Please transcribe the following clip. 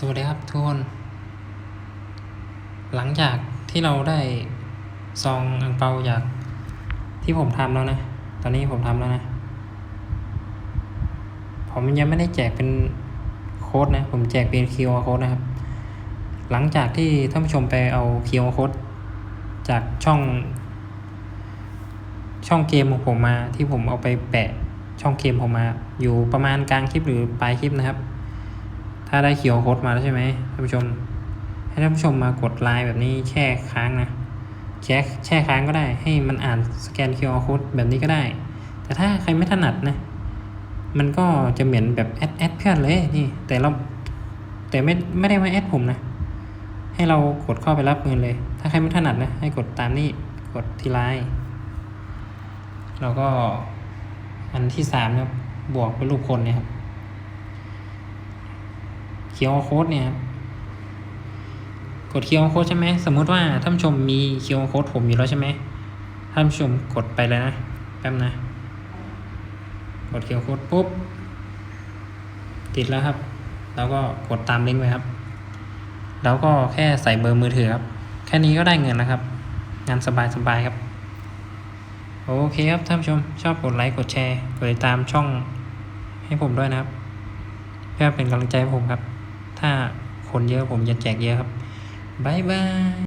สวัสดีครับทุกคน หลังจากที่เราได้ซองอังเปาจากที่ผมทำแล้วนะ ตอนนี้ผมทำแล้วนะ ผมยังไม่ได้แจกเป็นโค้ดนะ ผมแจกเป็น QR โค้ดนะครับ หลังจากที่ท่านผู้ชมไปเอา QR โค้ดจากช่อง ช่องเกมของผมมาที่ผมเอาไปแปะช่องเกมผมมา อยู่ประมาณกลางคลิปหรือปลายคลิปนะครับ ถ้าได้เขียวโค้ดมาแล้วใช่ไหมท่านผู้ชม ให้ท่านผู้ชมมากดไลน์แบบนี้แช่ค้างนะแช่แช่ค้างก็ได้ ให้มันอ่านสแกน QR โค้ดแบบนี้ก็ได้ แต่ถ้าใครไม่ถนัดนะ มันก็จะเหมือนแบบแอดแอดเพื่อนเลยนี่ แต่เราแต่ไม่ไม่ได้มาแอดผมนะ ให้เรากดเข้าไปรับเงินเลย ถ้าใครไม่ถนัดนะให้กดตามนี้กดที่ไลน์แล้วก็อันที่สามนะครับบวกเป็นรูปคนเนี่ยครับ คียวโค้ดเนี่ยครับกดเคียวโค้ดใช่ไหมสมมุติว่าท่านชมมีเคียวโค้ดผมอยู่แล้วใช่ไหมท่านชมกดไปเลยนะแป๊บนะกดเคียวโค้ดปุ๊บติดแล้วครับ แล้วก็กดตามลิงก์ไปครับ แล้วก็แค่ใส่เบอร์มือถือครับ แค่นี้ก็ได้เงินแล้วครับ งานสบายๆครับ โอเคครับท่านชมชอบกดไลค์กดแชร์กดติดตามช่องให้ผมด้วยนะครับ เพื่อเป็นกำลังใจให้ผมครับ ถ้าคนเยอะผมจะแจกเยอะครับบายบาย